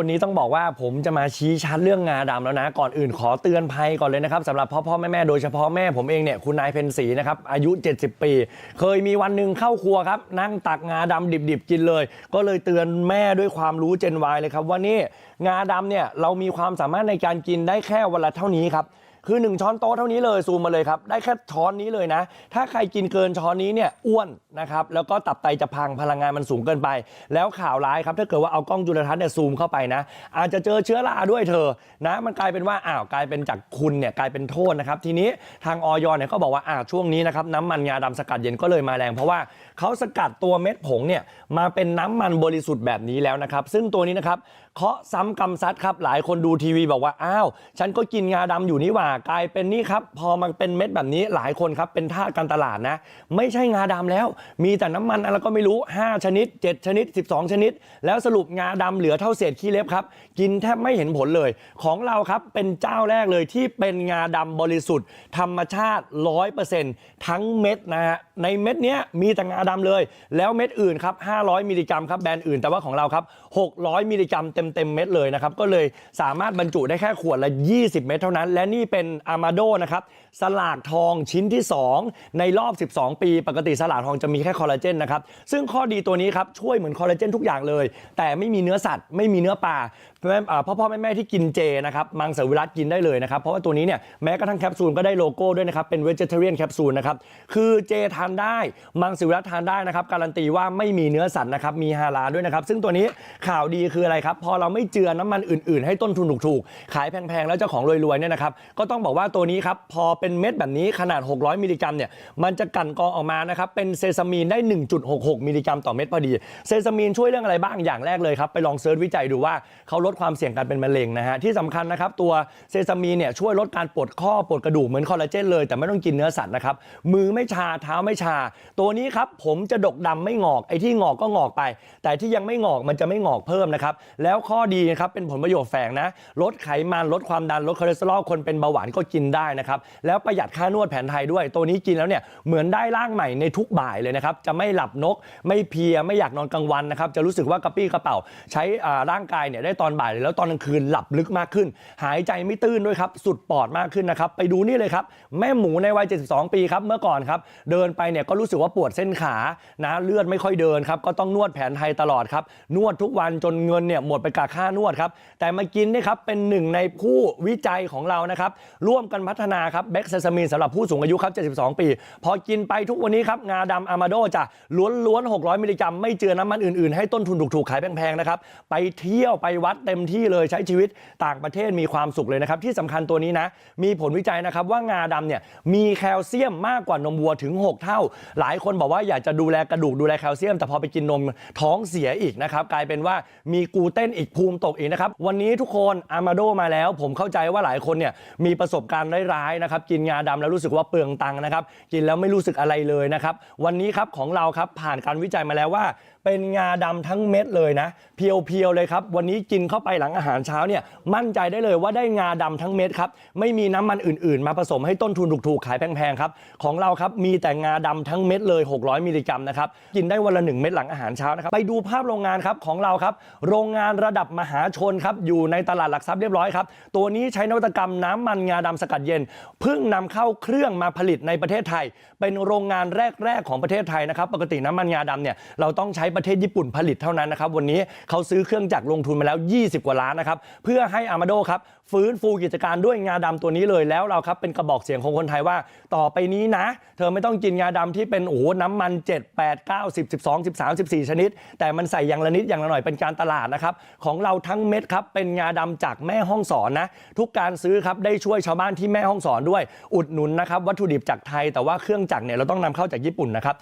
วันนี้ต้องบอกว่าผมจะมาชี้ชัดเรื่องงาดำแล้วนะ ก่อนอื่นขอเตือนภัยก่อนเลยนะครับสำหรับพ่อพ่อแม่แม่โดยเฉพาะแม่ผมเองเนี่ยคุณนายเพนสีนะครับอายุ 70 ปี เคยมีวันหนึ่งเข้าครัวครับ นั่งตักงาดำดิบๆกินเลย ก็เลยเตือนแม่ด้วยความรู้เจนวายเลยครับว่านี่งาดำเนี่ยเรามีความสามารถในการกินได้แค่วันละเท่านี้ครับ คือ 1 ช้อนโต๊ะเท่านี้เลยซูมมาเลยครับ ได้แค่ช้อนนี้เลยนะ ถ้าใครกินเกินช้อนนี้เนี่ยอ้วนนะครับ แล้วก็ตับไตจะพังพลังงานมันสูงเกินไป แล้วข่าวร้ายครับถ้าเกิดว่าเอากล้องจุลทรรศน์เนี่ยซูมเข้าไปนะ อาจจะเจอเชื้อราด้วยเธอนะ มันกลายเป็นว่าอ้าวกลายเป็นจากคุณเนี่ยกลายเป็นโทษนะครับทีนี้ทางออยเนี่ยก็บอกว่าอ้าวช่วงนี้นะครับน้ำมันงาดำสกัดเย็นก็เลยมาแรง เพราะว่าเขาสกัดตัวเม็ดผงเนี่ยมาเป็นน้ำมันบริสุทธิ์แบบนี้แล้วนะครับ ซึ่งตัวนี้นะครับเคาะซ้ำกำซัดครับหลายคนดูทีวีบอกว่าอ้าวฉันก็กินงาดำอยู่นี่หว่ากลายเป็นนี่ครับ พอมันเป็นเม็ดแบบนี้หลายคนครับ เป็นท่าการตลาดนะ ไม่ใช่งาดำแล้ว มีแต่น้ำมันอะไรก็ไม่รู้ 5 ชนิด 7 ชนิด 12 ชนิด แล้วสรุปงาดำเหลือเท่าเศษขี้เล็บครับ กินแทบไม่เห็นผลเลย ของเราครับเป็นเจ้าแรกเลยที่เป็นงาดำบริสุทธิ์ ธรรมชาติ 100%ทั้งเม็ดนะฮะในเม็ดเนี้ยมีแต่งาดำเลย แล้วเม็ดอื่นครับ 500 มิลลิกรัมครับแบรนด์อื่นแต่ว่าของเราครับ 600 มิลลิกรัมเต็มเต็มเม็ดเลยนะครับก็เลยสามารถบรรจุได้แค่ขวดละ 20 เม็ดเท่านั้น และนี่เป็นอามาโดนะครับสลากทองชิ้นที่ 2 ในรอบ 12 ปี ปกติสลากทองจะมีแค่คอลลาเจนนะครับซึ่งข้อดีตัวนี้ครับช่วยเหมือนคอลลาเจนทุกอย่างเลย แต่ไม่มีเนื้อสัตว์ไม่มีเนื้อปลาแม่พ่อพ่อแม่แม่ที่กินเจนะครับมังสวิรัตกินได้เลยนะครับเพราะว่าตัวนี้เนี่ยแม้กระทั่งแคปซูลก็ได้โลโก้ด้วยนะครับเป็น vegetarian แคปซูลนะครับคือเจทานได้มังสวิรัตทานได้นะครับการันตีว่าไม่มีเนื้อสัตว์นะครับมีฮาลาด้วยนะครับซึ่งตัวนี้ข่าวดีคืออะไรครับพอเราไม่เจือน้ำมันอื่น ๆ ให้ต้นทุนถูกๆขายแพงๆแล้วเจ้าของรวยๆเนี่ยนะครับก็ต้องบอกว่าตัวนี้ครับ พอเป็นเม็ดแบบนี้ขนาด 600 มิลลิกรัมเนี่ยมันจะกั่นกรองออกมานะครับ เป็นเซซามีนได้ 1.66 มิลลิกรัมต่อเม็ดพอดี เซซามีนช่วยเรื่องอะไรบ้างอย่างแรกเลยครับ ไปลองเซิร์ชวิจัยดูว่าเขาลดความเสี่ยงการเป็นมะเร็งนะฮะที่สำคัญนะครับตัวเซซามีนเนี่ยช่วยลดการปวดข้อปวดกระดูกเหมือนคอลลาเจนเลยแต่ไม่ต้องกินเนื้อสัตว์นะครับมือไม่ชาเท้าไม่ชา ตัวนี้ครับผมจะดกดำไม่งอกไอ้ที่งอกก็งอกไป แต่ที่ยังไม่งอกมันจะไม่งอกเพิ่มนะครับแล้วข้อดีนะครับเป็นผลประโยชน์แฝงนะลดไขมันลดความดันลดคอเลสเตอรอลคนเป็นเบาวานก็กินได้นะครับ แล้วประหยัดค่านวดแผนไทยด้วย ตัวนี้กินแล้วเนี่ยเหมือนได้ร่างใหม่ในทุกบ่ายเลยนะครับ จะไม่หลับนก ไม่เพลียไม่อยากนอนกลางวันนะครับ จะรู้สึกว่ากระปี้กระเป๋า ใช้ร่างกายเนี่ยได้ตอนบ่ายเลยแล้วตอนกลางคืนหลับลึกมากขึ้น หายใจไม่ตื้นด้วยครับ สุดปอดมากขึ้นนะครับ ไปดูนี่เลยครับ แม่หมูในวัย 72 ปีครับ เมื่อก่อนครับ เดินไปเนี่ยก็รู้สึกว่าปวดเส้นขานะเลือดไม่ค่อยเดินครับ ก็ต้องนวดแผนไทยตลอดครับ นวดทุกวันจนเงินเนี่ยหมดไปกับค่านวดครับ แต่มากินนี่ครับเป็นหนึ่งในผู้วิจัยของเรานะครับร่วมกันพัฒนาครับแบ็กเซซามีนสำหรับผู้สูงอายุครับ 72 ปี พอกินไปทุกวันนี้ครับ งาดำอามาโดจะล้วนๆ 600 มิลลิกรัม ไม่เจือน้ำมันอื่นๆ ให้ต้นทุนถูกๆ ขายแพงๆ นะครับ ไปเที่ยวไปวัดเต็มที่เลยใช้ชีวิตต่างประเทศมีความสุขเลยนะครับ ที่สำคัญตัวนี้นะ มีผลวิจัยนะครับว่างาดำเนี่ยมีแคลเซียมมากกว่านมวัวถึง 6 เท่า หลายคนบอกว่าอยากจะดูแลกระดูกดูแลแคลเซียม แต่พอไปกินนมท้องเสียอีกนะครับกลายเป็นว่ามีกูเต้นอีกภูมิตกอีกนะครับวันนี้ทุกคนอามาโดมาแล้ว ผมเข้าใจว่าหลายคนเนี่ยมีประสบการณ์ร้ายๆนะครับกินงาดำแล้วรู้สึกว่าเปลืองตังค์นะครับ กินแล้วไม่รู้สึกอะไรเลยนะครับ วันนี้ครับของเราครับผ่านการวิจัยมาแล้วว่า เป็นงาดำทั้งเม็ดเลยนะ เพียวๆเลยครับ วันนี้กินเข้าไปหลังอาหารเช้าเนี่ยมั่นใจได้เลยว่าได้งาดำทั้งเม็ดครับ ไม่มีน้ำมันอื่นๆ มาผสมให้ต้นทุนถูกๆ ขายแพงๆครับ ของเราครับมีแต่งาดำทั้งเม็ดเลย 600 มิลลิกรัมนะครับ กินได้วันละ 1 เม็ดหลังอาหารเช้านะครับ ไปดูภาพโรงงานครับของเราครับ โรงงานระดับมหาชนครับอยู่ในตลาดหลักทรัพย์เรียบร้อยครับ ตัวนี้ใช้นวัตกรรมน้ำมันงาดำสกัดเย็นเพิ่งนำเข้าเครื่องมาผลิตในประเทศไทย เป็นโรงงานแรกๆของประเทศไทยนะครับ ปกติน้ำมันงาดำเนี่ยเราต้องใช้ประเทศญี่ปุ่นผลิตเท่านั้นนะครับวันนี้เขาซื้อเครื่องจักรลงทุนมาแล้ว 20 กว่าล้านนะครับเพื่อให้อามาโดครับฟื้นฟูกิจการด้วยงาดำตัวนี้เลยแล้วเราครับเป็นกระบอกเสียงของคนไทยว่า ต่อไปนี้นะ เธอไม่ต้องกินงาดำที่เป็นโอ้โหน้ำมัน 7 8 9 10 12 13 14 ชนิด แต่มันใส่อย่างละนิดอย่างละหน่อยเป็นการตลาดนะครับของเราทั้งเม็ดครับเป็นงาดำจากแม่ห้องสอนนะทุกการซื้อครับได้ช่วยชาวบ้านที่แม่ห้องสอนด้วย อุดหนุนนะครับวัตถุดิบจากไทยแต่ว่าเครื่องจักรเนี่ยเราต้องนำเข้าจากญี่ปุ่นนะครับ